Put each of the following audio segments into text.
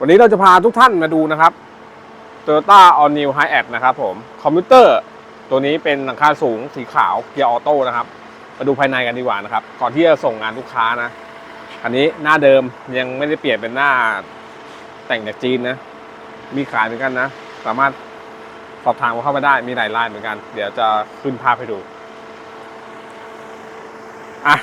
วันนี้เราจะพาทุกท่านมาดูนะครับ Toyota All New h i a d นะครับผมคอมพิวเตอร์ตัวนี้เป็นหลังคาสูงสีขาวเกียร์ออโต้นะครับ มาดูภายในกันดีกว่านะครับ ก่อนที่จะส่งงานลูกค้านะอันนี้หน้าเดิมยังไม่ได้เปลี่ยนเป็นหน้าแต่งจากจีนนะ มีขายเหมือนกันนะ สามารถสอบถามเข้ามาได้มีหลายลายเหมือนกัน เดี๋ยวจะขึ้นภาพให้ดูอะ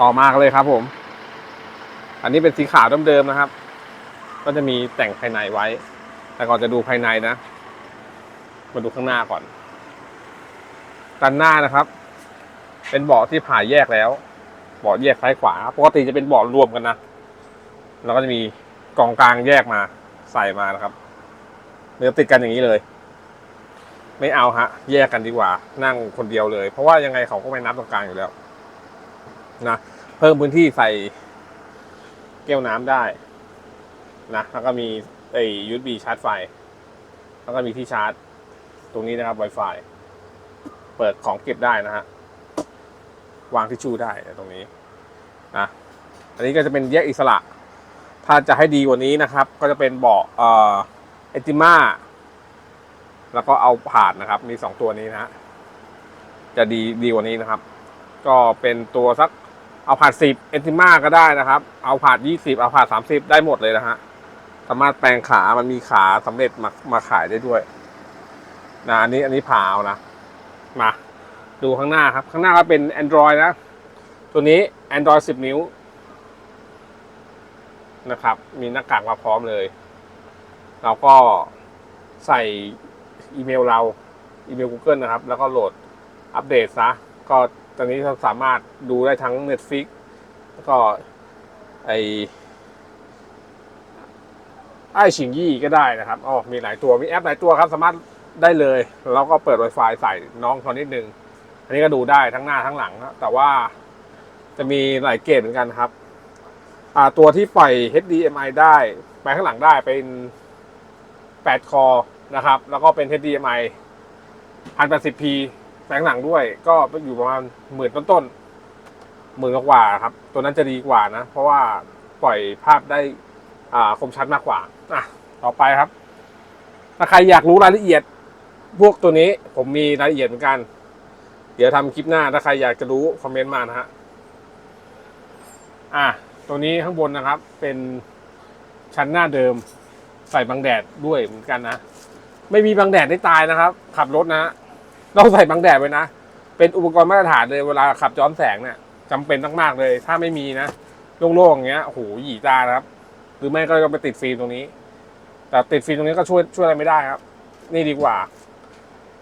ต่อมากเลยครับผม อันนี้เป็นสีขาวเดิมๆนะครับ ก็จะมีแต่งภายในไว้ แต่ก่อนจะดูภายในนะ มาดูข้างหน้าก่อน ด้านหน้านะครับ เป็นเบาะที่ผ่าแยกแล้วเบาะแยกซ้ายขวา ปกติจะเป็นเบาะรวมกันนะ แล้วก็จะมีกองกลางแยกมาใส่มานะครับเดี๋ยวติดกันอย่างนี้เลย ไม่เอาฮะ แยกกันดีกว่า นั่งคนเดียวเลย เพราะว่ายังไงเขาก็ไม่นับตรงกลางอยู่แล้ว นะ เพิ่มพื้นที่ใส่แก้วน้ำได้ นะแล้วก็มีไอ้ USB ชาร์จไฟ แล้วก็มีที่ชาร์จ ตรงนี้นะครับ Wi-Fi เปิดของเก็บได้นะฮะวางทิชชู่ได้ตรงนี้นะอันนี้ก็จะเป็นแยกอิสระ ถ้าจะให้ดีกว่านี้นะครับ ก็จะเป็นเบาะเอ่อเอติมาแล้วก็เอาผ่านนะครับ มีสองตัวนี้นะฮะจะดีดีกว่านี้นะครับ ก็เป็นตัวสักเอาผ่านสิบเอติมาก็ได้นะครับ เอาผ่านยี่สิบเอาผ่านสามสิบได้หมดเลยนะฮะ สามารถแปลงขา มันมีขาสำเร็จมามาขายได้ด้วยนะอันนี้อันนี้ผ่าเอานะ มา ดูข้างหน้าครับ ข้างหน้าก็เป็น Android นะ ตัวนี้ Android 10 นิ้ว นะครับ มีหน้ากากมาพร้อมเลย เราก็ใส่อีเมลเรา อีเมล Google นะครับ แล้วก็โหลดอัปเดตซะ ก็ตอนนี้เราสามารถดูได้ทั้ง Netflix แล้วก็ไอ ไอชิงยี่ก็ได้นะครับอ๋อมีหลายตัวมีแอปหลายตัวครับสามารถได้เลย แล้วก็เปิด Wi-Fi ใส่น้องเขานิดนึง อันนี้ก็ดูได้ทั้งหน้าทั้งหลังนะแต่ว่าจะมีหลายเกรดเหมือนกันครับอ่าตัวที่ปล่อย HDMI ได้ไปข้างหลังได้เป็น 8 คอนะครับ แล้วก็เป็น HDMI 1080p แสงหลังด้วย ก็อยู่ประมาณหมื่นต้นๆหมื่นกว่าครับ ตัวนั้นจะดีกว่านะ เพราะว่าปล่อยภาพได้ คมชัดมากกว่าอะต่อไปครับ ถ้าใครอยากรู้รายละเอียดพวกตัวนี้ผมมีรายละเอียดเหมือนกัน เดี๋ยวทำคลิปหน้าถ้าใครอยากจะรู้คอมเมนต์มานะฮะอะตัวนี้ข้างบนนะครับ เป็นชั้นหน้าเดิม ใส่บังแดดด้วยเหมือนกันนะไม่มีบังแดดได้ตายนะครับ ขับรถนะต้องใส่บังแดดไว้นะเป็นอุปกรณ์มาตรฐานเลยเวลาขับย้อนแสงเนี่ยจำเป็นมากๆเลย ถ้าไม่มีนะโล่งๆอย่างเงี้ยโอ้โหหยีตานะครับ หรือไม่ก็ไปติดฟิล์มตรงนี้ แต่ติดฟิล์มตรงนี้ก็ช่วยช่วยอะไรไม่ได้ครับ นี่ดีกว่า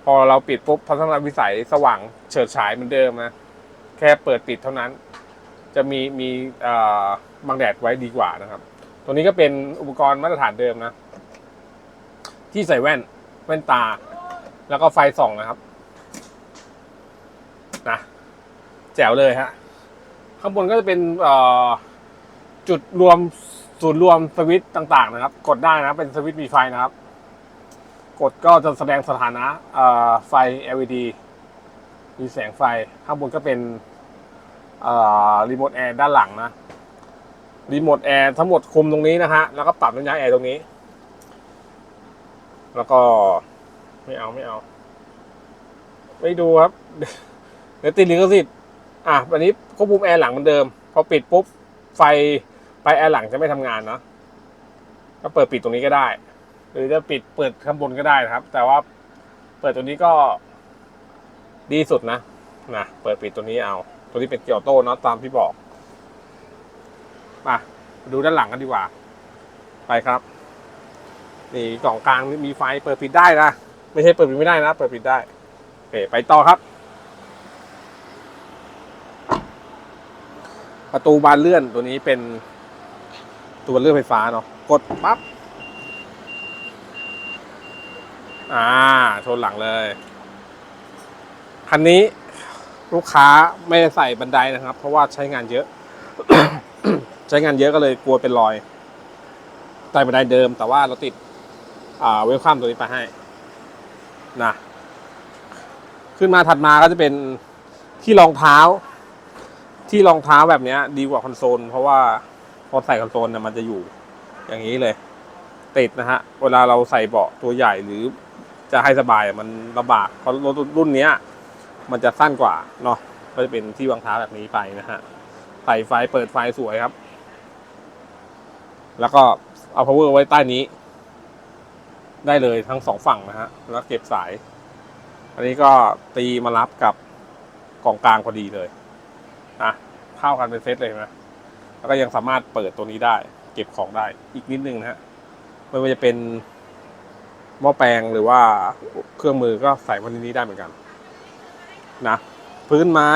พอเราปิดปุ๊บทัศนวิสัยสว่างเฉิดฉายเหมือนเดิมนะ แค่เปิดปิดเท่านั้น จะมีมีเอ่อบังแดดไว้ดีกว่านะครับ ตัวนี้ก็เป็นอุปกรณ์มาตรฐานเดิมนะ ที่ใส่แว่นแว่นตา แล้วก็ไฟส่องนะครับนะแจ๋วเลยฮะข้างบนก็จะเป็นเอ่อจุดรวม ศูนย์รวมสวิตช์ต่างๆนะครับ กดได้นะเป็นสวิตช์มีไฟนะครับ กดก็จะแสดงสถานะไฟ LED มีแสงไฟข้างบนก็เป็นรีโมทแอร์ด้านหลังนะรีโมทแอร์ทั้งหมดคุมตรงนี้นะฮะ แล้วก็ปรับน้ำยาแอร์ตรงนี้ แล้วก็ไม่เอาไม่เอา ไม่ดูครับเดี๋ยวติดลิขสิทธิ์อะวันนี้ควบคุมแอร์หลังเหมือนเดิม พอปิดปุ๊บไฟ ไฟแอร์หลังจะไม่ทำงานเนาะก็เปิดปิดตรงนี้ก็ได้ หรือจะปิดเปิดข้างบนก็ได้นะครับ แต่ว่าเปิดตัวนี้ก็ดีสุดนะนะเปิดปิดตัวนี้เอา ตัวนี้เป็นเกียร์ออโต้เนาะตามที่บอกมาดูด้านหลังกันดีกว่า ไปครับนี่กล่องกลางมีไฟเปิดปิดได้นะไม่ใช่เปิดปิดไม่ได้นะ เปิดปิดได้โอเคไปต่อครับ ประตูบานเลื่อนตัวนี้เป็น ตัวเลือนไฟฟ้าเนาะกดปั๊บอ่าโชนหลังเลย คันนี้ลูกค้าไม่ได้ใส่บันไดนะครับ เพราะว่าใช้งานเยอะ ใช้งานเยอะก็เลยกลัวเป็นรอยใต้บันไดเดิม แต่ว่าเราติดอ่าเวลคัมตัวนี้ไปให้นะขึ้นมาถัดมาก็จะเป็นที่รองเท้า ที่รองเท้าแบบเนี้ยดีกว่าคอนโซล เพราะว่า พอใส่คอนโซลเนี่ยมันจะอยู่อย่างนี้เลย ติดนะฮะ เวลาเราใส่เบาะตัวใหญ่หรือจะให้สบายมันลำบากเพราะรถรุ่นเนี้ย มันจะสั้นกว่าเนาะก็จะเป็นที่วางเท้าแบบนี้ไปนะฮะใส่ไฟเปิดไฟสวยครับ แล้วก็เอา power ไว้ใต้นี้ ได้เลยทั้งสองฝั่งนะฮะแล้วเก็บสาย อันนี้ก็ตีมารับกับกล่องกลางพอดีเลยนะเข้ากันเป็นเซตเลยนไหม แล้วก็ยังสามารถเปิดตัวนี้ได้ เก็บของได้อีกนิดนึงนะฮะไม่ว่าจะเป็นหม้อแปลงหรือว่าเครื่องมือก็ใส่วันนี้ได้เหมือนกันนะพื้นไม้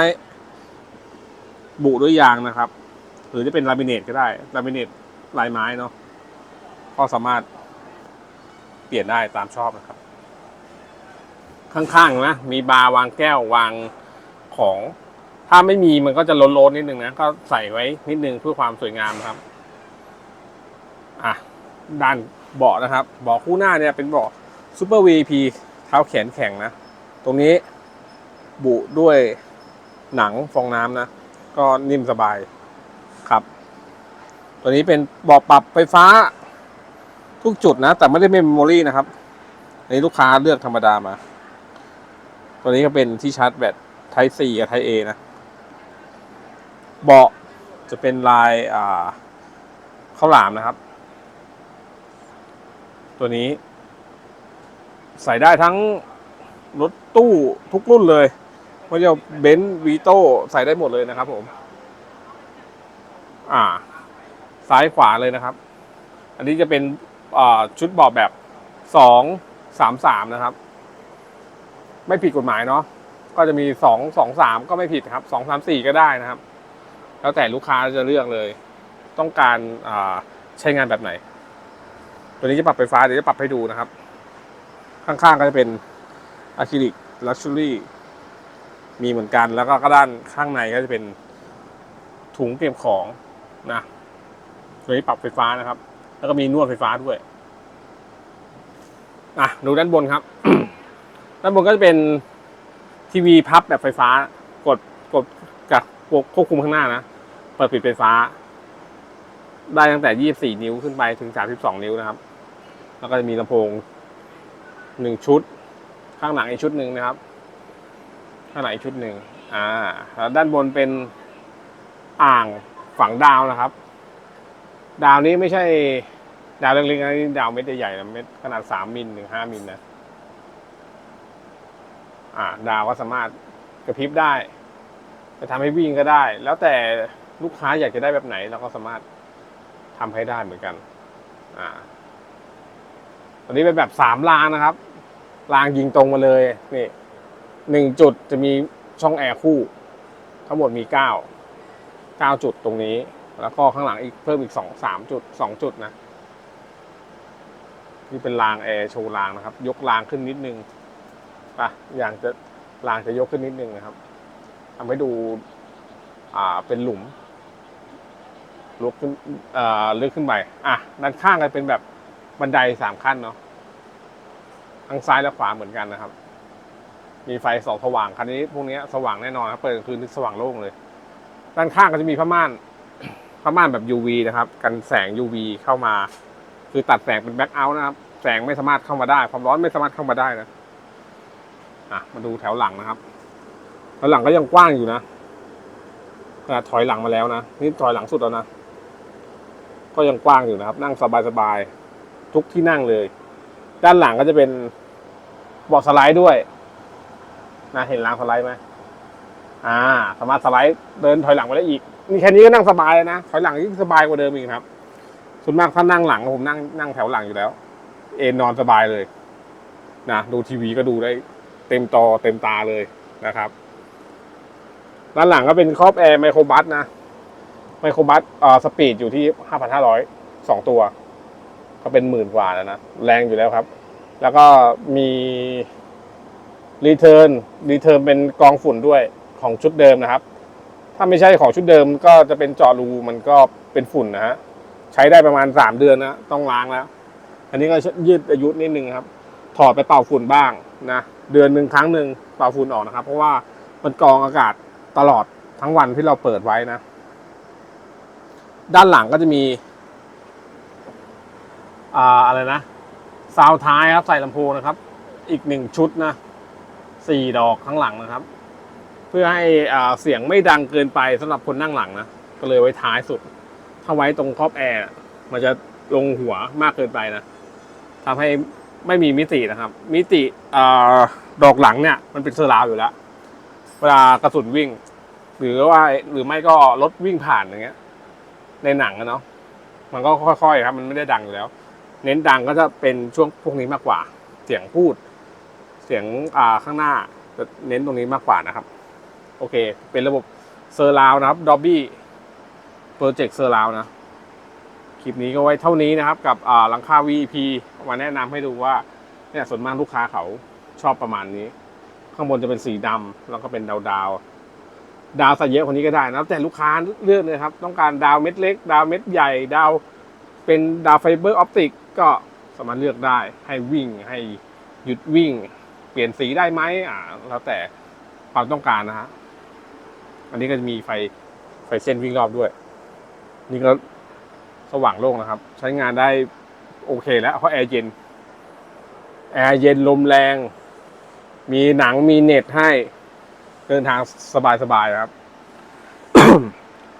บุด้วยยางนะครับ หรือจะเป็นลามิเนตก็ได้ลามิเนตลายไม้เนาะก็สามารถเปลี่ยนได้ตามชอบนะครับ ข้างๆนะมีบาร์วางแก้ววางของ ถ้าไม่มีมันก็จะล้นๆนิดนึงนะ ก็ใส่ไว้นิดนึงเพื่อความสวยงามนะครับ อะ ด้านเบาะนะครับ เบาะคู่หน้าเนี่ยเป็นเบาะซูเปอร์ VP เท้าแขนแข็งนะ ตรงนี้บุด้วยหนังฟองน้ำนะ ก็นิ่มสบายครับ ตัวนี้เป็นเบาะปรับไฟฟ้าทุกจุดนะ แต่ไม่ได้เป็นเมมโมรี่นะครับอันนี้ลูกค้าเลือกธรรมดามา ตัวนี้ก็เป็นที่ชาร์จแบต Type C กับ Type A นะ เบาะจะเป็นลายอ่าข้าวหลามนะครับ ตัวนี้ ใส่ได้ทั้งรถตู้ทุกรุ่นเลยไม่ว่าจะเบนซ์วีโต้ใส่ได้หมดเลยนะครับ ผม อ่า ซ้ายขวาเลยนะครับ อันนี้จะเป็นชุดเบาะแบบสองสามสามนะครับ ไม่ผิดกฎหมายเนาะก็จะมีสองสองสามก็ไม่ผิดครับสองสามสี่ก็ได้นะครับ แล้วแต่ลูกค้าจะเลือกเลย ต้องการใช้งานแบบไหน ตัวนี้จะปรับไฟฟ้าเดี๋ยวจะปรับให้ดูนะครับ ข้างๆก็จะเป็นอะคริลิกลักชัวรี่มีเหมือนกันแล้วก็ด้านข้างในก็จะเป็นถุงเก็บของนะตัวนี้ปรับไฟฟ้านะครับ แล้วก็มีนวดไฟฟ้าด้วยอะดูด้านบนครับ ด้านบนก็จะเป็นทีวีพับแบบไฟฟ้ากดกดกับควบคุมข้างหน้านะ เปิดปิดไฟฟ้า ได้ตั้งแต่24นิ้วขึ้นไปถึง32นิ้วนะครับ แล้วก็จะมีลำโพงหนึ่งชุด ข้างหลังอีกชุดหนึ่งนะครับ ข้างหลังอีกชุดหนึ่งอ่าแล้วด้านบนเป็นอ่างฝังดาวนะครับ ดาวนี้ไม่ใช่ดาวเล็กๆนะดาวเม็ดใหญ่ๆนะเม็ดขนาดสามมิลถึงห้ามิลนะอ่าดาวก็สามารถกระพริบได้ จะทำให้วิ่งก็ได้ แล้วแต่ ลูกค้าอยากจะได้แบบไหนเราก็สามารถทำให้ได้เหมือนกัน อ่า ตอนนี้เป็นแบบสามรางนะครับ รางยิงตรงมาเลย นี่หนึ่งจุดจะมีช่องแอร์คู่ ทั้งหมดมีเก้าเก้าจุดตรงนี้ แล้วก็ข้างหลังอีกเพิ่มอีกสองสามจุดสองจุดนะ นี่เป็นรางแอร์โชว์รางนะครับ ยกรางขึ้นนิดนึงปะอย่างจะรางจะยกขึ้นนิดนึงนะครับทำให้ดู อ่า เป็นหลุม ลุกขึ้นลึกขึ้นไปอะด้านข้างก็เป็นแบบบันไดสามขั้นเนาะทั้งซ้ายและขวาเหมือนกันนะครับ มีไฟสองสว่างคันนี้พวกนี้สว่างแน่นอนครับเปิดคืนสว่างโล่งเลย ด้านข้างก็จะมีผ้าม่านผ้าม่านแบบ UV นะครับ กันแสง UV เข้ามา คือตัดแสงเป็นแบ็คเอาท์นะครับ แสงไม่สามารถเข้ามาได้ ความร้อนไม่สามารถเข้ามาได้นะอะมาดูแถวหลังนะครับแถวหลังก็ยังกว้างอยู่นะขนาดถอยหลังมาแล้วนะ นี่ถอยหลังสุดแล้วนะ ก็ยังกว้างอยู่นะครับ นั่งสบายๆทุกที่นั่งเลย ด้านหลังก็จะเป็นเบาะสไลด์ด้วยนะเห็นรางสไลด์ไหมอ่า สามารถสไลด์เดินถอยหลังไปได้อีกนี่แค่นี้ก็นั่งสบายแล้วนะถอยหลังยิ่งสบายกว่าเดิมอีกครับส่วนมากถ้านั่งหลังผมนั่งนั่งแถวหลังอยู่แล้ว เอนนอนสบายเลยนะดูทีวีก็ดูได้เต็มจอเต็มตาเลยนะครับ ด้านหลังก็เป็นครอบแอร์ไมโครบัสนะ ไมโครบัสสปีดอยู่ที่ห้าพันห้าร้อยสองตัว ก็เป็นหมื่นกว่าแล้วนะ แรงอยู่แล้วครับ แล้วก็มีรีเทิร์นรีเทิร์นเป็นกองฝุ่นด้วยของชุดเดิมนะครับ ถ้าไม่ใช่ของชุดเดิมก็จะเป็นจอรูมันก็เป็นฝุ่นนะฮะใช้ได้ประมาณสามเดือนนะ ต้องล้างแล้ว อันนี้ก็ยืดอายุนิดนึงครับ ถอดไปเป่าฝุ่นบ้างนะ เดือนหนึ่งครั้งหนึ่งเป่าฝุ่นออกนะครับ เพราะว่ามันกรองอากาศตลอดทั้งวันที่เราเปิดไว้นะ ด้านหลังก็จะมีอ่าอะไรนะซาวท้ายครับใส่ลำโพงนะครับ อีกหนึ่งชุดนะสี่ดอกข้างหลังนะครับ เพื่อให้อ่าเสียงไม่ดังเกินไปสำหรับคนนั่งหลังนะก็เลยไว้ท้ายสุด ถ้าไว้ตรงครอบแอร์มันจะลงหัวมากเกินไปนะทำให้ไม่มีมิตินะครับ มิติอาดอกหลังเนี่ย มันเป็นเซอร์ราวอยู่แล้ว เวลากระสุนวิ่ง หรือว่าหรือไม่ก็รถวิ่งผ่านอย่างเงี้ย ในหนังอะเนาะมันก็ค่อยๆครับ มันไม่ได้ดังอยู่แล้ว เน้นดังก็จะเป็นช่วงพวกนี้มากกว่า เสียงพูด เสียงอ่าข้างหน้าจะเน้นตรงนี้มากกว่านะครับ โอเค เป็นระบบเซอร์ราวนะครับดอบบี้โปรเจกต์เซอร์ราวนะคลิปนี้ก็ไว้เท่านี้นะครับ กับหลังคา VP มาแนะนำให้ดูว่าเนี่ยส่วนมากลูกค้าเขาชอบประมาณนี้ ข้างบนจะเป็นสีดำแล้วก็เป็นดาวดาวๆ ดาวใส่เยอะกว่านี้ก็ได้นะแต่ลูกค้าเลือกเลยครับ ต้องการดาวเม็ดเล็ก ดาวเม็ดใหญ่ ดาวเป็นดาวไฟเบอร์ออปติกก็สามารถเลือกได้ ให้วิ่ง ให้หยุดวิ่ง เปลี่ยนสีได้ไหมอ่า แล้วแต่ความต้องการนะฮะ อันนี้ก็จะมีไฟไฟเส้นวิ่งรอบด้วย นี่ก็สว่างโล่งนะครับ ใช้งานได้โอเคแล้วเพราะแอร์เย็น แอร์เย็นลมแรง มีหนังมีเน็ตให้ เดินทางสบายๆครับ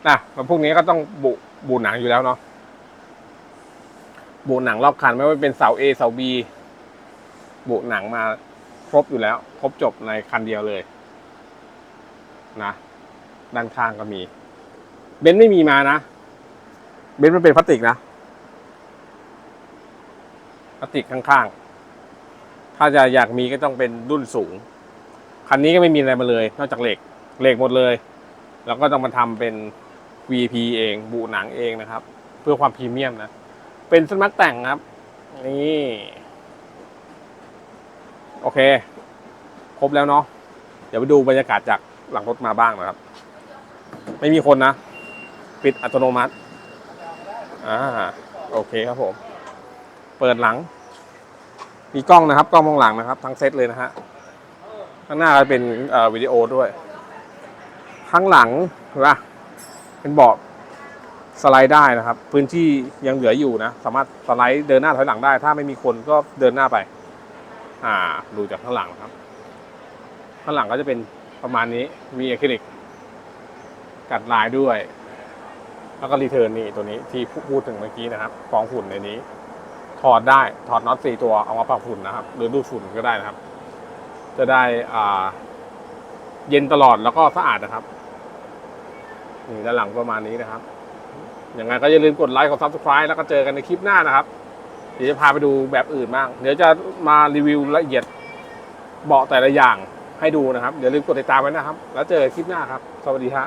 นะพวกนี้ก็ต้องบุบูหนังอยู่แล้วเนาะบุหนังรอบคันไม่ว่าเป็นเสา A เสา B บุหนังมาครบอยู่แล้ว ครบจบในคันเดียวเลย นะ ด้านข้างก็มี เบนซ์ไม่มีมานะ เบนซ์มันเป็นพลาสติกนะพลาสติกข้างๆ ถ้าจะอยากมีก็ต้องเป็นรุ่นสูง คันนี้ก็ไม่มีอะไรมาเลย นอกจากเหล็กเหล็กหมดเลย แล้วก็ต้องมาทำเป็น VP เอง บูหนังเองนะครับ เพื่อความพรีเมียมนะ เป็นสมัครแต่งครับ นี่ โอเค ครบแล้วเนาะเดี๋ยวไปดูบรรยากาศจากหลังรถมาบ้างนะครับ ไม่มีคนนะ ปิดอัตโนมัติอ่าโอเคครับผม เปิดหลัง มีกล้องนะครับ กล้องมองหลังนะครับ ทั้งเซตเลยนะฮะ ข้างหน้าก็เป็นวิดีโอด้วย ข้างหลังเห็นปะเป็นเบาะสไลด์ได้นะครับ พื้นที่ยังเหลืออยู่นะ สามารถสไลด์เดินหน้าถอยหลังได้ ถ้าไม่มีคนก็เดินหน้าไป อ่า ดูจากข้างหลังนะครับ ข้างหลังก็จะเป็นประมาณนี้มีอะคริลิกกัดลายด้วย แล้วก็รีเทิร์นนี่ตัวนี้ที่พูดถึงเมื่อกี้นะครับฟองฝุ่นในนี้ ถอดได้ถอดน็อตสี่ตัวเอามาปรับฝุ่นนะครับ หรือดูดฝุ่นก็ได้นะครับ จะได้อ่า เย็นตลอดแล้วก็สะอาดนะครับนี่ด้านหลังประมาณนี้นะครับอย่างไรก็อย่าลืมกดไลค์กดซับสไคร b e แล้วก็เจอกันในคลิปหน้านะครับ เดี๋ยวจะพาไปดูแบบอื่นบ้าง เดี๋ยวจะมารีวิวละเอียดเบาะแต่ละอย่างให้ดูนะครับอย่าลืมกดติดตามไว้นะครับ แล้วเจอกันคลิปหน้าครับ สวัสดีฮะ